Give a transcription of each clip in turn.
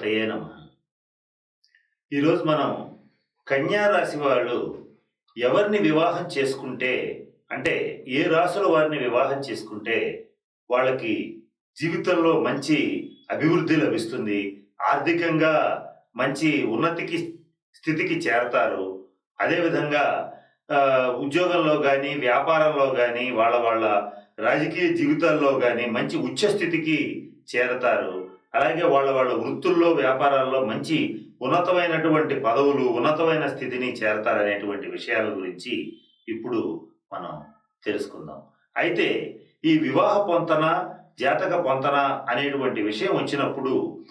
గణపతయే నమ. ఈరోజు మనం కన్యా రాశి వాళ్ళు ఎవరిని వివాహం చేసుకుంటే అంటే ఏ రాశుల వారిని వివాహం చేసుకుంటే వాళ్ళకి జీవితంలో మంచి అభివృద్ధి లభిస్తుంది ఆర్థికంగా మంచి ఉన్నతికి స్థితికి చేరతారు అదేవిధంగా ఉద్యోగంలో కానీ వ్యాపారంలో కానీ వాళ్ళ వాళ్ళ రాజకీయ జీవితాల్లో కానీ మంచి ఉచ్చ స్థితికి చేరతారు అలాగే వాళ్ళ వాళ్ళ వృత్తుల్లో వ్యాపారాల్లో మంచి ఉన్నతమైనటువంటి పదవులు ఉన్నతమైన స్థితిని చేరతారనేటువంటి విషయాల గురించి ఇప్పుడు మనం తెలుసుకుందాం. అయితే ఈ వివాహ పొంతన జాతక పొంతన అనేటువంటి విషయం వచ్చినప్పుడు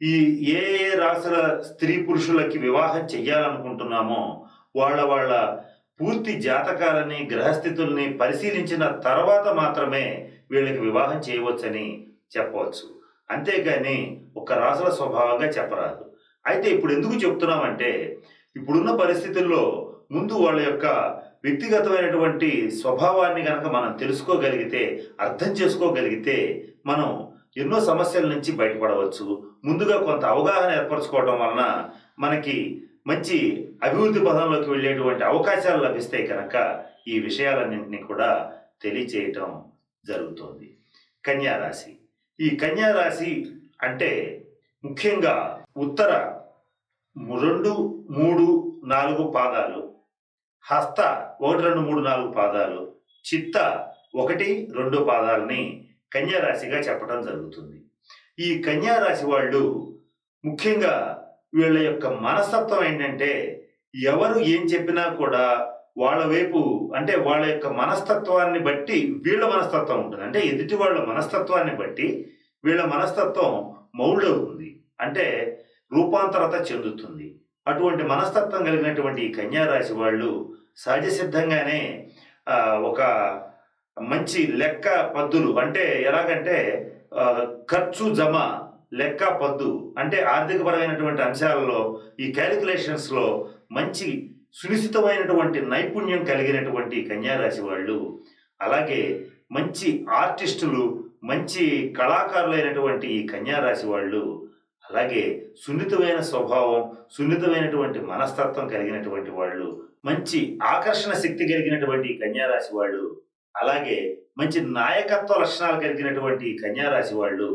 ఈ ఏ ఏ రాసుల స్త్రీ పురుషులకి వివాహం చెయ్యాలనుకుంటున్నామో వాళ్ళ వాళ్ళ పూర్తి జాతకాలని గ్రహస్థితుల్ని పరిశీలించిన తర్వాత మాత్రమే వీళ్ళకి వివాహం చేయవచ్చని చెప్పవచ్చు. అంతేగాని ఒక రాసుల స్వభావంగా చెప్పరాదు. అయితే ఇప్పుడు ఎందుకు చెప్తున్నామంటే ఇప్పుడున్న పరిస్థితుల్లో ముందు వాళ్ళ యొక్క వ్యక్తిగతమైనటువంటి స్వభావాన్ని కనుక మనం తెలుసుకోగలిగితే అర్థం చేసుకోగలిగితే మనం ఎన్నో సమస్యల నుంచి బయటపడవచ్చు. ముందుగా కొంత అవగాహన ఏర్పరచుకోవడం వలన మనకి మంచి అభివృద్ధి పదంలోకి వెళ్ళేటువంటి అవకాశాలు లభిస్తే కనుక ఈ విషయాలన్నింటినీ కూడా తెలియచేయటం జరుగుతోంది. కన్యారాశి ఈ కన్యా రాశి అంటే ముఖ్యంగా ఉత్తర రెండు మూడు నాలుగు పాదాలు హస్త ఒకటి రెండు మూడు నాలుగు పాదాలు చిత్త ఒకటి రెండు పాదాలని కన్యారాశిగా చెప్పడం జరుగుతుంది. ఈ కన్యారాశి వాళ్ళు ముఖ్యంగా వీళ్ళ యొక్క మనస్తత్వం ఏంటంటే ఎవరు ఏం చెప్పినా కూడా వాళ్ళ వైపు అంటే వాళ్ళ యొక్క మనస్తత్వాన్ని బట్టి వీళ్ళ మనస్తత్వం ఉంటుంది. అంటే ఎదుటి వాళ్ళ మనస్తత్వాన్ని బట్టి వీళ్ళ మనస్తత్వం మౌల్డ్ అవుతుంది అంటే రూపాంతరత చెందుతుంది. అటువంటి మనస్తత్వం కలిగినటువంటి ఈ కన్యారాశి వాళ్ళు సహజ సిద్ధంగానే ఒక మంచి లెక్క పద్దులు అంటే ఎలాగంటే ఖర్చు జమ లెక్క పద్దు అంటే ఆర్థికపరమైనటువంటి అంశాలలో ఈ క్యాలిక్యులేషన్స్లో మంచి సునిశ్చితమైనటువంటి నైపుణ్యం కలిగినటువంటి కన్యారాశి వాళ్ళు అలాగే మంచి ఆర్టిస్టులు మంచి కళాకారులైనటువంటి ఈ కన్యారాశి వాళ్ళు అలాగే సున్నితమైన స్వభావం సున్నితమైనటువంటి మనస్తత్వం కలిగినటువంటి వాళ్ళు మంచి ఆకర్షణ శక్తి కలిగినటువంటి కన్యారాశి వాళ్ళు అలాగే మంచి నాయకత్వ లక్షణాలు కలిగినటువంటి కన్యారాశి వాళ్ళు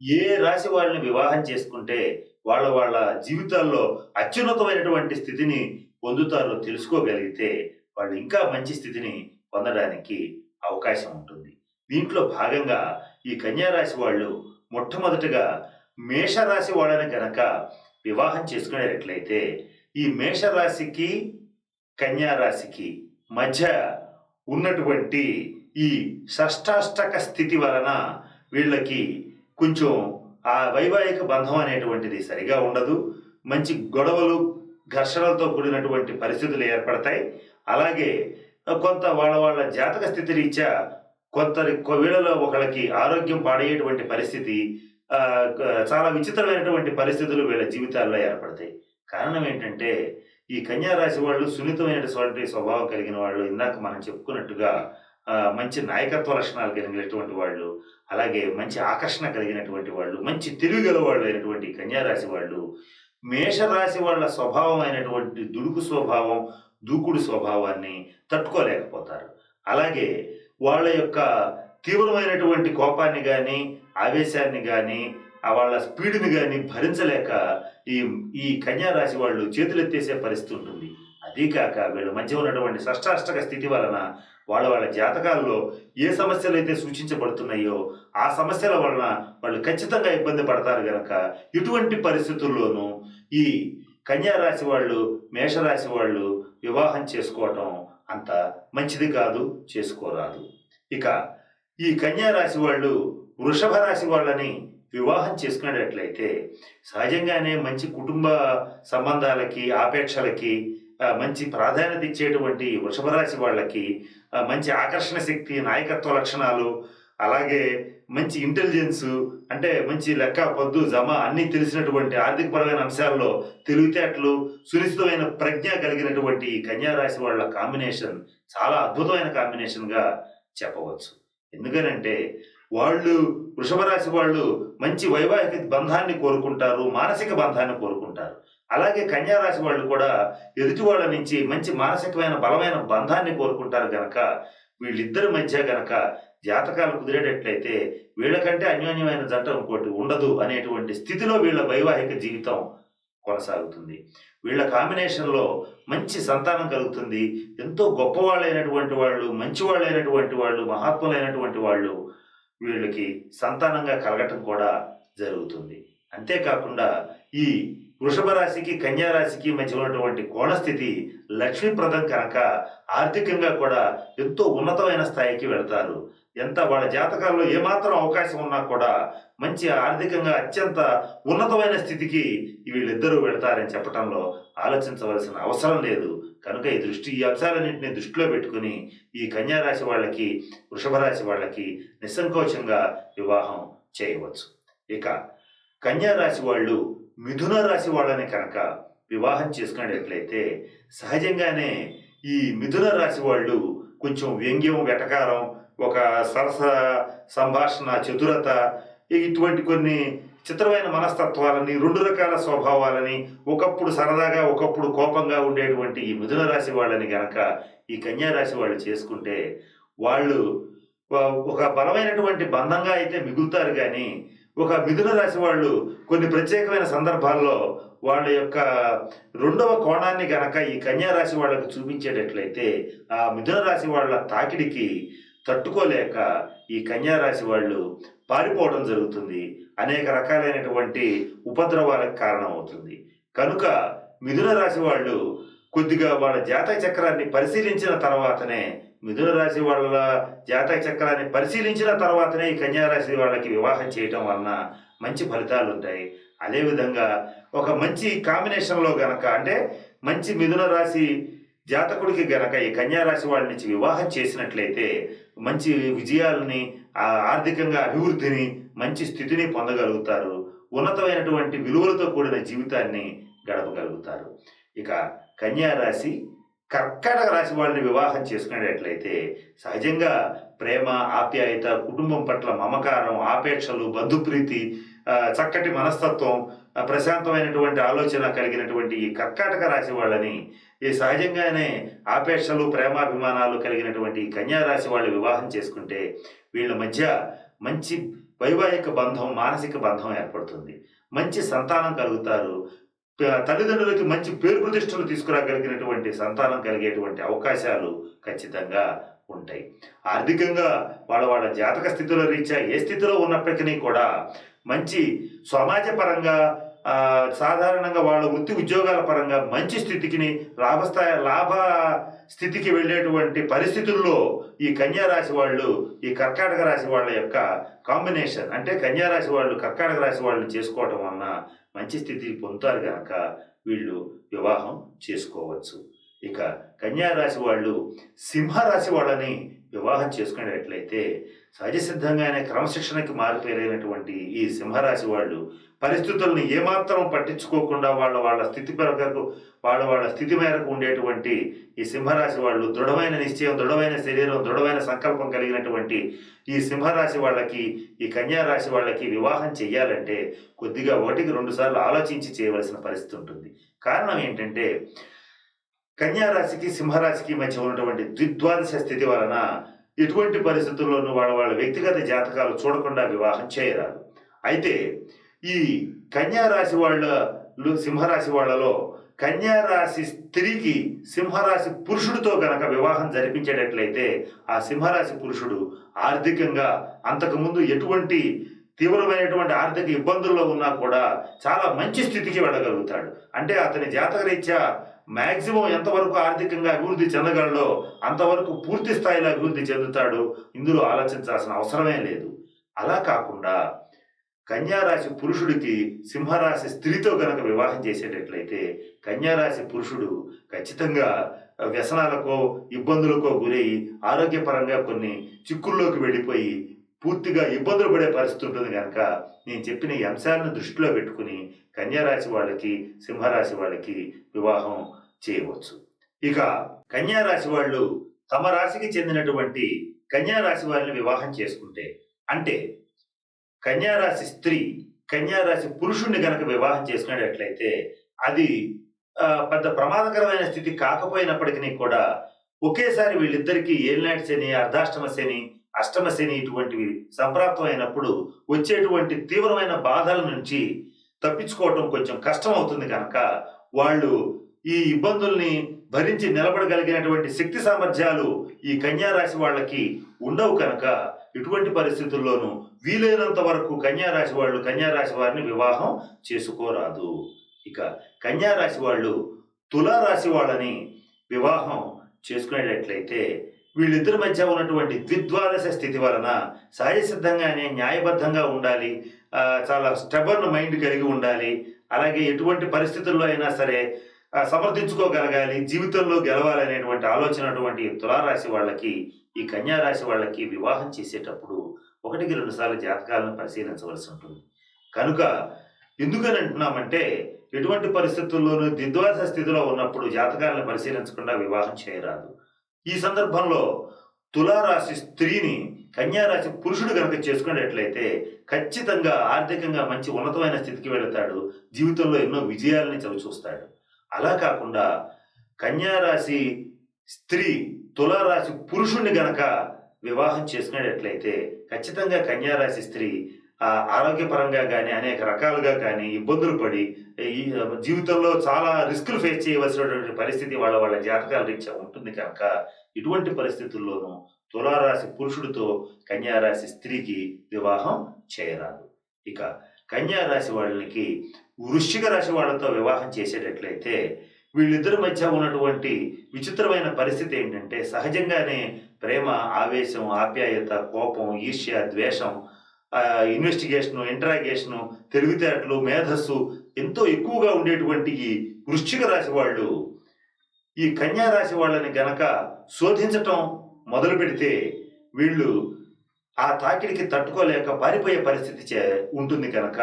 ఏ రాశి వాళ్ళని వివాహం చేసుకుంటే వాళ్ళ వాళ్ళ జీవితాల్లో అత్యున్నతమైనటువంటి స్థితిని పొందుతారో తెలుసుకోగలిగితే వాళ్ళు ఇంకా మంచి స్థితిని పొందడానికి అవకాశం ఉంటుంది. దీంట్లో భాగంగా ఈ కన్యారాశి వాళ్ళు మొట్టమొదటిగా మేషరాశి వాళ్ళని గనక వివాహం చేసుకునేటట్లయితే ఈ మేషరాశికి కన్యా రాశికి మధ్య ఉన్నటువంటి ఈ షష్టాష్టక స్థితి వలన వీళ్ళకి కొంచెం ఆ వైవాహిక బంధం అనేటువంటిది సరిగా ఉండదు. మంచి గొడవలు ఘర్షణలతో కూడినటువంటి పరిస్థితులు ఏర్పడతాయి. అలాగే కొంత వాళ్ళ వాళ్ళ జాతక స్థితి రీత్యా కొంత వీళ్ళలో ఒకళ్ళకి ఆరోగ్యం పాడయ్యేటువంటి పరిస్థితి చాలా విచిత్రమైనటువంటి పరిస్థితులు వీళ్ళ జీవితాల్లో ఏర్పడతాయి. కారణం ఏంటంటే ఈ కన్యా రాశి వాళ్ళు సున్నితమైనటువంటి స్వభావం కలిగిన వాళ్ళు ఇందాక మనం చెప్పుకున్నట్టుగా మంచి నాయకత్వ లక్షణాలు కలిగినటువంటి వాళ్ళు అలాగే మంచి ఆకర్షణ కలిగినటువంటి వాళ్ళు మంచి తెలివి గల వాళ్ళు అయినటువంటి కన్యా రాశి వాళ్ళు మేషరాశి వాళ్ళ స్వభావం అయినటువంటి దుడుకు స్వభావం దూకుడు స్వభావాన్ని తట్టుకోలేకపోతారు. అలాగే వాళ్ళ యొక్క తీవ్రమైనటువంటి కోపాన్ని కానీ ఆవేశాన్ని కానీ వాళ్ళ స్పీడ్ని కానీ భరించలేక ఈ ఈ కన్యా రాశి వాళ్ళు చేతులెత్తేసే పరిస్థితి ఉంటుంది. అదీకాక వీళ్ళ మధ్య ఉన్నటువంటి షష్టాష్టక స్థితి వలన వాళ్ళ వాళ్ళ జాతకాల్లో ఏ సమస్యలు అయితే సూచించబడుతున్నాయో ఆ సమస్యల వలన వాళ్ళు ఖచ్చితంగా ఇబ్బంది పడతారు గనక ఇటువంటి పరిస్థితుల్లోనూ ఈ కన్యారాశి వాళ్ళు మేషరాశి వాళ్ళు వివాహం చేసుకోవటం అంత మంచిది కాదు చేసుకోరాదు. ఇక ఈ కన్యా రాశి వాళ్ళు వృషభ రాశి వాళ్ళని వివాహం చేసుకునేటట్లయితే సహజంగానే మంచి కుటుంబ సంబంధాలకి ఆపేక్షలకి మంచి ప్రాధాన్యత ఇచ్చేటువంటి వృషభ రాశి వాళ్ళకి మంచి ఆకర్షణ శక్తి నాయకత్వ లక్షణాలు అలాగే మంచి ఇంటెలిజెన్స్ అంటే మంచి లెక్క పొద్దు జమ అన్నీ తెలిసినటువంటి ఆర్థికపరమైన అంశాల్లో తెలివితేటలు సునిశ్చితమైన ప్రజ్ఞ కలిగినటువంటి ఈ రాశి వాళ్ళ కాంబినేషన్ చాలా అద్భుతమైన కాంబినేషన్గా చెప్పవచ్చు. ఎందుకనంటే వాళ్ళు వృషభ రాశి వాళ్ళు మంచి వైవాహిక బంధాన్ని కోరుకుంటారు మానసిక బంధాన్ని కోరుకుంటారు. అలాగే కన్యారాశి వాళ్ళు కూడా ఎదుటి వాళ్ళ నుంచి మంచి మానసికమైన బలమైన బంధాన్ని కోరుకుంటారు గనక వీళ్ళిద్దరి మధ్య గనక జాతకాలు కుదిరేటట్లయితే వీళ్ళకంటే అన్యోన్యమైన జంట ఇంకోటి ఉండదు అనేటువంటి స్థితిలో వీళ్ళ వైవాహిక జీవితం కొనసాగుతుంది. వీళ్ళ కాంబినేషన్లో మంచి సంతానం కలుగుతుంది. ఎంతో గొప్పవాళ్ళైనటువంటి వాళ్ళు మంచివాళ్ళైనటువంటి వాళ్ళు మహాత్ములైనటువంటి వాళ్ళు వీళ్ళకి సంతానంగా కలగటం కూడా జరుగుతుంది. అంతేకాకుండా ఈ వృషభ రాశికి కన్యా రాశికి మధ్య ఉన్నటువంటి కోణస్థితి లక్ష్మీప్రదం కనుక ఆర్థికంగా కూడా ఎంతో ఉన్నతమైన స్థాయికి వెళ్తారు. ఎంత వాళ్ళ జాతకాల్లో ఏమాత్రం అవకాశం ఉన్నా కూడా మంచి ఆర్థికంగా అత్యంత ఉన్నతమైన స్థితికి వీళ్ళిద్దరూ వెళ్తారని చెప్పడంలో ఆలోచించవలసిన అవసరం లేదు. కనుక ఈ దృష్టి ఈ అంశాలన్నింటినీ దృష్టిలో పెట్టుకుని ఈ కన్యా రాశి వాళ్ళకి వృషభ రాశి వాళ్ళకి నిస్సంకోచంగా వివాహం చేయవచ్చు. ఇక కన్యా రాశి వాళ్ళు మిథున రాశి వాళ్ళని కనుక వివాహం చేసుకునేటట్లయితే సహజంగానే ఈ మిథున రాశి వాళ్ళు కొంచెం వ్యంగ్యం వెటకారం ఒక సరస సంభాషణ చతురత ఇటువంటి కొన్ని చిత్రమైన మనస్తత్వాలని రెండు రకాల స్వభావాలని ఒకప్పుడు సరదాగా ఒకప్పుడు కోపంగా ఉండేటువంటి ఈ మిథున రాశి వాళ్ళని గనక ఈ కన్యా రాశి వాళ్ళు చేసుకుంటే వాళ్ళు ఒక- ఒక బలమైనటువంటి బంధంగా అయితే మిగులుతారు కానీ ఒక మిథున రాశి వాళ్ళు కొన్ని ప్రత్యేకమైన సందర్భాల్లో వాళ్ళ యొక్క రెండవ కోణాన్ని గనక ఈ కన్యా రాశి వాళ్ళకు చూపించేటట్లయితే ఆ మిథున రాశి వాళ్ళ తాకిడికి తట్టుకోలేక ఈ కన్యా రాశి వాళ్ళు పారిపోవడం జరుగుతుంది. అనేక రకాలైనటువంటి ఉపద్రవాలకు కారణమవుతుంది. కనుక మిథున రాశి వాళ్ళు కొద్దిగా వాళ్ళ జాతక చక్రాన్ని పరిశీలించిన తర్వాతనే మిథున రాశి వాళ్ళ జాతక చక్రాన్ని పరిశీలించిన తర్వాతనే ఈ కన్యారాశి వాళ్ళకి వివాహం చేయటం వలన మంచి ఫలితాలు ఉంటాయి. అదేవిధంగా ఒక మంచి కాంబినేషన్లో గనక అంటే మంచి మిథున రాశి జాతకుడికి గనక ఈ కన్యా రాశి వాళ్ళ నుంచి వివాహం చేసినట్లయితే మంచి విజయాలని ఆర్థికంగా అభివృద్ధిని మంచి స్థితిని పొందగలుగుతారు. ఉన్నతమైనటువంటి విలువలతో కూడిన జీవితాన్ని గడపగలుగుతారు. ఇక కన్యా రాశి కర్కాటక రాశి వాళ్ళని వివాహం చేసుకునేటట్లయితే సహజంగా ప్రేమ ఆప్యాయత కుటుంబం పట్ల మమకారం ఆపేక్షలు బంధుప్రీతి చక్కటి మనస్తత్వం ప్రశాంతమైనటువంటి ఆలోచన కలిగినటువంటి ఈ కర్కాటక రాశి వాళ్ళని ఈ సహజంగానే ఆపేక్షలు ప్రేమాభిమానాలు కలిగినటువంటి కన్యా రాశి వాళ్ళు వివాహం చేసుకుంటే వీళ్ళ మధ్య మంచి వైవాహిక బంధం మానసిక బంధం ఏర్పడుతుంది. మంచి సంతానం కలుగుతారు. తల్లిదండ్రులకి మంచి పేరు ప్రతిష్టలు తీసుకురాగలిగినటువంటి సంతానం కలిగేటువంటి అవకాశాలు ఖచ్చితంగా ఉంటాయి. ఆర్థికంగా వాళ్ళ వాళ్ళ జాతక స్థితిలో రీత్యా ఏ స్థితిలో ఉన్నప్పటికీ కూడా మంచి సమాజపరంగా సాధారణంగా వాళ్ళ వృత్తి ఉద్యోగాల పరంగా మంచి స్థితికి లాభస్థాయి లాభ స్థితికి వెళ్ళేటువంటి పరిస్థితుల్లో ఈ కన్యా రాశి వాళ్ళు ఈ కర్కాటక రాశి వాళ్ళ యొక్క కాంబినేషన్ అంటే కన్యా రాశి వాళ్ళు కర్కాటక రాశి వాళ్ళని చేసుకోవటం వలన మంచి స్థితిని పొందుతారు కనుక వీళ్ళు వివాహం చేసుకోవచ్చు. ఇక కన్యా రాశి వాళ్ళు సింహరాశి వాళ్ళని వివాహం చేసుకునేటట్లయితే సహజ సిద్ధంగానే క్రమశిక్షణకి మారిపోయినటువంటి ఈ సింహరాశి వాళ్ళు పరిస్థితులను ఏమాత్రం పట్టించుకోకుండా వాళ్ళ వాళ్ళ స్థితి మేరకు వాళ్ళ వాళ్ళ స్థితి మేరకు ఉండేటువంటి ఈ సింహరాశి వాళ్ళు దృఢమైన నిశ్చయం దృఢమైన శరీరం దృఢమైన సంకల్పం కలిగినటువంటి ఈ సింహరాశి వాళ్ళకి ఈ కన్యా రాశి వాళ్ళకి వివాహం చేయాలంటే కొద్దిగా ఒకటికి రెండు సార్లు ఆలోచించి చేయవలసిన పరిస్థితి ఉంటుంది. కారణం ఏంటంటే కన్యారాశికి సింహరాశికి మధ్య ఉన్నటువంటి ద్విద్వాదశ స్థితి వలన ఎటువంటి పరిస్థితుల్లోనూ వాళ్ళ వాళ్ళ వ్యక్తిగత జాతకాలు చూడకుండా వివాహం చేయరాదు. అయితే ఈ కన్యారాశి రాశి సింహరాశి వాళ్ళలో కన్యారాశి స్త్రీకి సింహరాశి పురుషుడితో గనక వివాహం జరిపించేటట్లయితే ఆ సింహరాశి పురుషుడు ఆర్థికంగా అంతకుముందు ఎటువంటి తీవ్రమైనటువంటి ఆర్థిక ఇబ్బందుల్లో ఉన్నా కూడా చాలా మంచి స్థితికి వెళ్ళగలుగుతాడు. అంటే అతని జాతకరీత్యా మ్యాక్సిమం ఎంతవరకు ఆర్థికంగా అభివృద్ధి చెందగలడో అంతవరకు పూర్తి స్థాయిలో అభివృద్ధి చెందుతాడు ఇందులో ఆలోచించాల్సిన అవసరమే లేదు. అలా కాకుండా కన్యారాశి పురుషుడికి సింహరాశి స్త్రీతో గనక వివాహం చేసేటట్లయితే కన్యారాశి పురుషుడు ఖచ్చితంగా వ్యసనాలకో ఇబ్బందులకో గురై ఆరోగ్యపరంగా కొన్ని చిక్కుల్లోకి వెళ్ళిపోయి పూర్తిగా ఇబ్బందులు పడే పరిస్థితి ఉంటుంది కనుక నేను చెప్పిన ఈ అంశాలను దృష్టిలో పెట్టుకుని కన్యారాశి వాళ్ళకి సింహరాశి వాళ్ళకి వివాహం చేయవచ్చు. ఇక కన్యారాశి వాళ్ళు తమ రాశికి చెందినటువంటి కన్యారాశి వారిని వివాహం చేసుకుంటే అంటే కన్యారాశి స్త్రీ కన్యారాశి పురుషుణ్ణి గనక వివాహం చేసుకునేటట్లయితే అది పెద్ద ప్రమాదకరమైన స్థితి కాకపోయినప్పటికీ కూడా ఒకేసారి వీళ్ళిద్దరికీ ఏలినాటి శని అర్ధాష్టమ శని అష్టమ శని ఇటువంటివి సంప్రాప్తమైనప్పుడు వచ్చేటువంటి తీవ్రమైన బాధల నుంచి తప్పించుకోవటం కొంచెం కష్టం అవుతుంది కనుక వాళ్ళు ఈ ఇబ్బందుల్ని భరించి నిలబడగలిగినటువంటి శక్తి సామర్థ్యాలు ఈ కన్యా రాశి వాళ్ళకి ఉండవు కనుక ఇటువంటి పరిస్థితుల్లోనూ వీలైనంత వరకు కన్యా రాశి వాళ్ళు కన్యారాశి వారిని వివాహం చేసుకోరాదు. ఇక కన్యా రాశి వాళ్ళు తులారాశి వాళ్ళని వివాహం చేసుకునేటట్లయితే వీళ్ళిద్దరి మధ్య ఉన్నటువంటి ద్విద్వాదశ స్థితి వలన సహజసిద్ధంగానే న్యాయబద్ధంగా ఉండాలి. చాలా స్టబర్న్ మైండ్ కలిగి ఉండాలి. అలాగే ఎటువంటి పరిస్థితుల్లో అయినా సరే సమర్థించుకోగలగాలి జీవితంలో గెలవాలనేటువంటి ఆలోచన అటువంటి తులారాశి వాళ్ళకి ఈ కన్యా రాశి వాళ్ళకి వివాహం చేసేటప్పుడు ఒకటికి రెండు సార్లు జాతకాలను పరిశీలించవలసి ఉంటుంది. కనుక ఎందుకని అంటున్నామంటే ఎటువంటి పరిస్థితుల్లోనూ దిద్వాస స్థితిలో ఉన్నప్పుడు జాతకాలను పరిశీలించకుండా వివాహం చేయరాదు. ఈ సందర్భంలో తులారాశి స్త్రీని కన్యారాశి పురుషుడు కనుక చేసుకునేటట్లయితే ఖచ్చితంగా ఆర్థికంగా మంచి ఉన్నతమైన స్థితికి వెళతాడు. జీవితంలో ఎన్నో విజయాలని చవి చూస్తాడు అలా కాకుండా కన్యారాశి స్త్రీ తులారాశి పురుషుణ్ణి గనక వివాహం చేసుకునేటట్లయితే ఖచ్చితంగా కన్యారాశి స్త్రీ ఆరోగ్యపరంగా కానీ అనేక రకాలుగా కానీ ఇబ్బందులు పడి ఈ జీవితంలో చాలా రిస్కులు ఫేస్ చేయవలసినటువంటి పరిస్థితి వాళ్ళ వాళ్ళ జాతకాల రీత్యా ఉంటుంది కనుక ఇటువంటి పరిస్థితుల్లోనూ తులారాశి పురుషుడితో కన్యారాశి స్త్రీకి వివాహం చేయరాదు. ఇక కన్యారాశి వాళ్ళకి వృశ్చిక రాశి వాళ్ళతో వివాహం చేసేటట్లయితే వీళ్ళిద్దరి మధ్య ఉన్నటువంటి విచిత్రమైన పరిస్థితి ఏంటంటే సహజంగానే ప్రేమ ఆవేశం ఆప్యాయత కోపం ఈర్ష్య ద్వేషం ఇన్వెస్టిగేషను ఇంటరాగేషను తెలివితేటలు మేధస్సు ఎంతో ఎక్కువగా ఉండేటువంటి ఈ వృశ్చిక రాశి వాళ్ళు. ఈ కన్యా రాశి వాళ్ళని గనక శోధించటం మొదలు పెడితే వీళ్ళు ఆ తాకిడికి తట్టుకోలేక పారిపోయే పరిస్థితి చే ఉంటుంది కనుక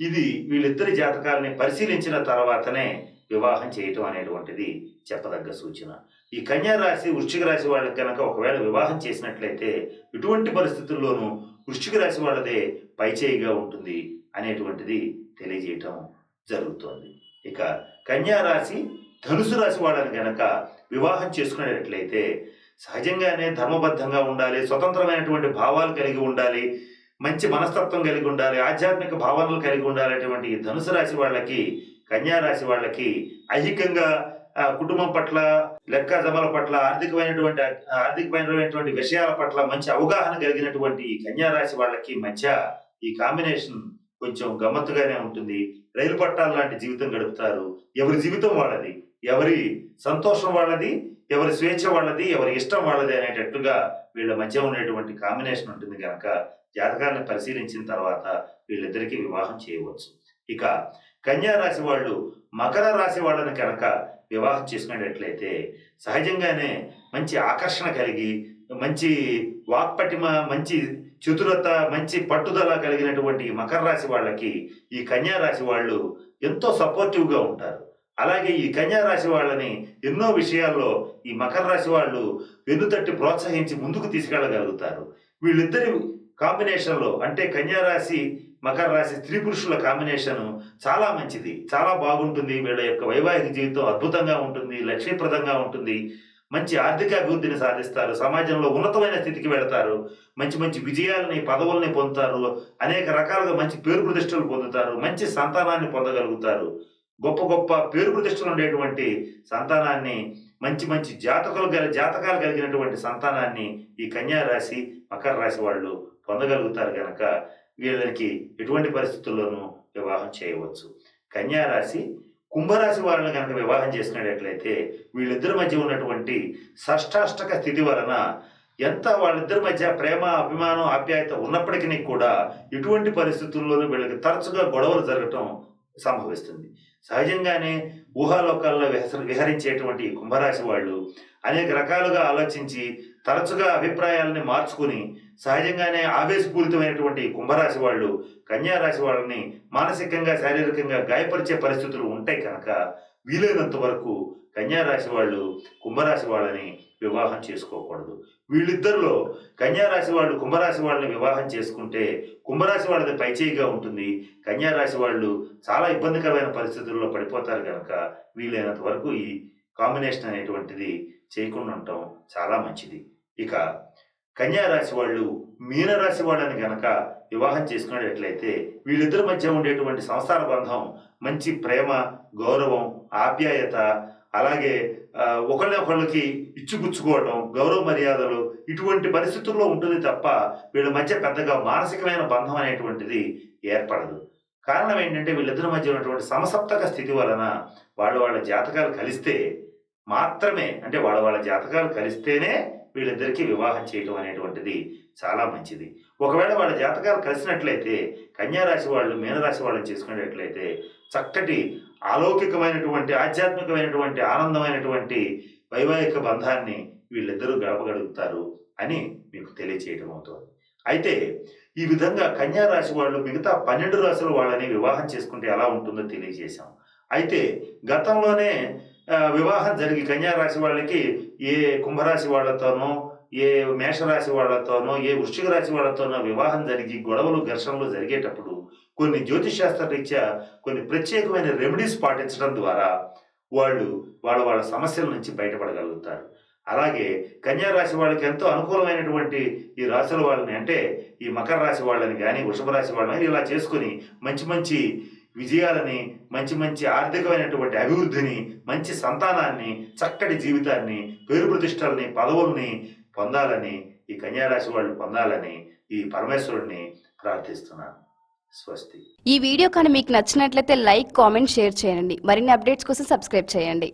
ఇది వీళ్ళిద్దరి జాతకాలని పరిశీలించిన తర్వాతనే వివాహం చేయటం అనేటువంటిది చెప్పదగ్గ సూచన. ఈ కన్యా రాశి వృశ్చిక రాశి వాళ్ళకి కనుక ఒకవేళ వివాహం చేసినట్లయితే ఇటువంటి పరిస్థితుల్లోనూ వృశ్చిక రాశి వాళ్ళదే పైచేయిగా ఉంటుంది అనేటువంటిది తెలియజేయటం జరుగుతోంది. ఇక కన్యా రాశి ధనుసు రాశి వాళ్ళని కనుక వివాహం చేసుకునేటట్లయితే సహజంగానే ధర్మబద్ధంగా ఉండాలి స్వతంత్రమైనటువంటి భావాలు కలిగి ఉండాలి మంచి మనస్తత్వం కలిగి ఉండాలి ఆధ్యాత్మిక భావనలు కలిగి ఉండాలనేటువంటి ధనుసు రాశి వాళ్ళకి కన్యా రాశి వాళ్ళకి ఐహికంగా కుటుంబం పట్ల లెక్క జమల పట్ల ఆర్థికమైనటువంటి ఆర్థికమైనటువంటి విషయాల పట్ల మంచి అవగాహన కలిగినటువంటి ఈ కన్యా రాశి వాళ్ళకి మధ్య ఈ కాంబినేషన్ కొంచెం గమ్మత్తుగానే ఉంటుంది. రైలు పట్టాల లాంటి జీవితం గడుపుతారు. ఎవరి జీవితం వాళ్ళది? ఎవరి సంతోషం వాళ్ళది? ఎవరి స్వేచ్ఛ వాళ్ళది ఎవరి ఇష్టం వాళ్ళది అనేటట్టుగా వీళ్ళ మధ్య ఉండేటువంటి కాంబినేషన్ ఉంటుంది కనుక జాతకాన్ని పరిశీలించిన తర్వాత వీళ్ళిద్దరికీ వివాహం చేయవచ్చు. ఇక కన్యా రాశి వాళ్ళు మకర రాశి వాళ్ళని కనుక వివాహం చేసుకునేటట్లయితే సహజంగానే మంచి ఆకర్షణ కలిగి మంచి వాక్పటిమ మంచి చతురత మంచి పట్టుదల కలిగినటువంటి మకర రాశి వాళ్ళకి ఈ కన్యా రాశి వాళ్ళు ఎంతో సపోర్టివ్గా ఉంటారు. అలాగే ఈ కన్యా రాశి వాళ్ళని ఎన్నో విషయాల్లో ఈ మకర రాశి వాళ్ళు వెన్నుతట్టి ప్రోత్సహించి ముందుకు తీసుకెళ్ళగలుగుతారు. వీళ్ళిద్దరి కాంబినేషన్లో అంటే కన్యా రాశి మకర రాశి స్త్రీ పురుషుల కాంబినేషన్ చాలా మంచిది. చాలా బాగుంటుంది. వీళ్ళ యొక్క వైవాహిక జీవితం అద్భుతంగా ఉంటుంది. లక్ష్మీప్రదంగా ఉంటుంది. మంచి ఆర్థిక అభివృద్ధిని సాధిస్తారు. సమాజంలో ఉన్నతమైన స్థితికి వెళతారు. మంచి మంచి విజయాలని పదవుల్ని పొందుతారు. అనేక రకాలుగా మంచి పేరు ప్రతిష్టలు పొందుతారు. మంచి సంతానాన్ని పొందగలుగుతారు. గొప్ప గొప్ప పేరు ప్రతిష్టలు ఉండేటువంటి సంతానాన్ని మంచి మంచి జాతకులు గల జాతకాలు కలిగినటువంటి సంతానాన్ని ఈ కన్యా రాశి మకర రాశి వాళ్ళు పొందగలుగుతారు కనుక వీళ్ళకి ఎటువంటి పరిస్థితుల్లోనూ వివాహం చేయవచ్చు. కన్యా రాశి కుంభరాశి వాళ్ళని కనుక వివాహం చేసినట్లయితే వీళ్ళిద్దరి మధ్య ఉన్నటువంటి షష్టాష్టక స్థితి వలన ఎంత వాళ్ళిద్దరి మధ్య ప్రేమ అభిమానం ఆప్యాయత ఉన్నప్పటికీ కూడా ఎటువంటి పరిస్థితుల్లోనూ వీళ్ళకి తరచుగా గొడవలు జరగటం సంభవిస్తుంది. సహజంగానే ఊహాలోకాల్లో విహస విహరించేటువంటి కుంభరాశి వాళ్ళు అనేక రకాలుగా ఆలోచించి తరచుగా అభిప్రాయాలని మార్చుకుని సహజంగానే ఆవేశపూరితమైనటువంటి కుంభరాశి వాళ్ళు కన్యారాశి వాళ్ళని మానసికంగా శారీరకంగా గాయపరిచే పరిస్థితులు ఉంటాయి కనుక వీలైనంత వరకు కన్యారాశి వాళ్ళు కుంభరాశి వాళ్ళని వివాహం చేసుకోకూడదు. వీళ్ళిద్దరిలో కన్యారాశి వాళ్ళు కుంభరాశి వాళ్ళని వివాహం చేసుకుంటే కుంభరాశి వాళ్ళది పైచేయిగా ఉంటుంది. కన్యారాశి వాళ్ళు చాలా ఇబ్బందికరమైన పరిస్థితుల్లో పడిపోతారు కనుక వీలైనంత వరకు ఈ కాంబినేషన్ అనేటువంటిది చేయకుండా ఉండటం చాలా మంచిది. ఇక కన్యారాశి వాళ్ళు మీనరాశి వాళ్ళని గనక వివాహం చేసుకునేటట్లయితే వీళ్ళిద్దరి మధ్య ఉండేటువంటి సంసార బంధం మంచి ప్రేమ గౌరవం ఆప్యాయత అలాగే ఒకళ్ళొకళ్ళకి ఇచ్చిపుచ్చుకోవడం గౌరవ మర్యాదలు ఇటువంటి పరిస్థితుల్లో ఉంటుంది తప్ప వీళ్ళ మధ్య పెద్దగా మానసికమైన బంధం అనేటువంటిది ఏర్పడదు. కారణం ఏంటంటే వీళ్ళిద్దరి మధ్య ఉన్నటువంటి సమసప్తక స్థితి వలన వాళ్ళ వాళ్ళ జాతకాలు కలిస్తే మాత్రమే అంటే వాళ్ళ వాళ్ళ జాతకాలు కలిస్తేనే వీళ్ళిద్దరికీ వివాహం చేయటం అనేటువంటిది చాలా మంచిది. ఒకవేళ వాళ్ళ జాతకాలు కలిసినట్లయితే కన్యారాశి వాళ్ళు మీనరాశి వాళ్ళని చేసుకునేటట్లయితే చక్కటి అలౌకికమైనటువంటి ఆధ్యాత్మికమైనటువంటి ఆనందమైనటువంటి వైవాహిక బంధాన్ని వీళ్ళిద్దరూ గడపగలుగుతారు అని మీకు తెలియచేయడం అవుతుంది. అయితే ఈ విధంగా కన్యా రాశి వాళ్ళు మిగతా పన్నెండు రాశుల వాళ్ళని వివాహం చేసుకుంటే ఎలా ఉంటుందో తెలియజేశాం. అయితే గతంలోనే వివాహం జరిగి కన్యారాశి వాళ్ళకి ఏ కుంభరాశి వాళ్ళతోనో ఏ మేషరాశి వాళ్ళతోనో ఏ వృశ్చిక రాశి వాళ్ళతోనో వివాహం జరిగి గొడవలు ఘర్షణలు జరిగేటప్పుడు కొన్ని జ్యోతిశాస్త్ర రీత్యా కొన్ని ప్రత్యేకమైన రెమెడీస్ పాటించడం ద్వారా వాళ్ళు వాళ్ళ వాళ్ళ సమస్యల నుంచి బయటపడగలుగుతారు. అలాగే కన్యా రాశి వాళ్ళకి ఎంతో అనుకూలమైనటువంటి ఈ రాశుల వాళ్ళని అంటే ఈ మకర రాశి వాళ్ళని కానీ వృషభ రాశి వాళ్ళని ఇలా చేసుకుని మంచి మంచి విజయాలని మంచి మంచి ఆర్థికమైనటువంటి అభివృద్ధిని మంచి సంతానాన్ని చక్కటి జీవితాన్ని పేరు ప్రతిష్టల్ని పదవుల్ని పొందాలని ఈ కన్యారాశి వాళ్ళు పొందాలని ఈ పరమేశ్వరుడిని ప్రార్థిస్తున్నాను. స్వస్తి. ఈ వీడియో కానీ మీకు నచ్చినట్లయితే లైక్ కామెంట్ షేర్ చేయండి. మరిన్ని అప్డేట్స్ కోసం సబ్స్క్రైబ్ చేయండి.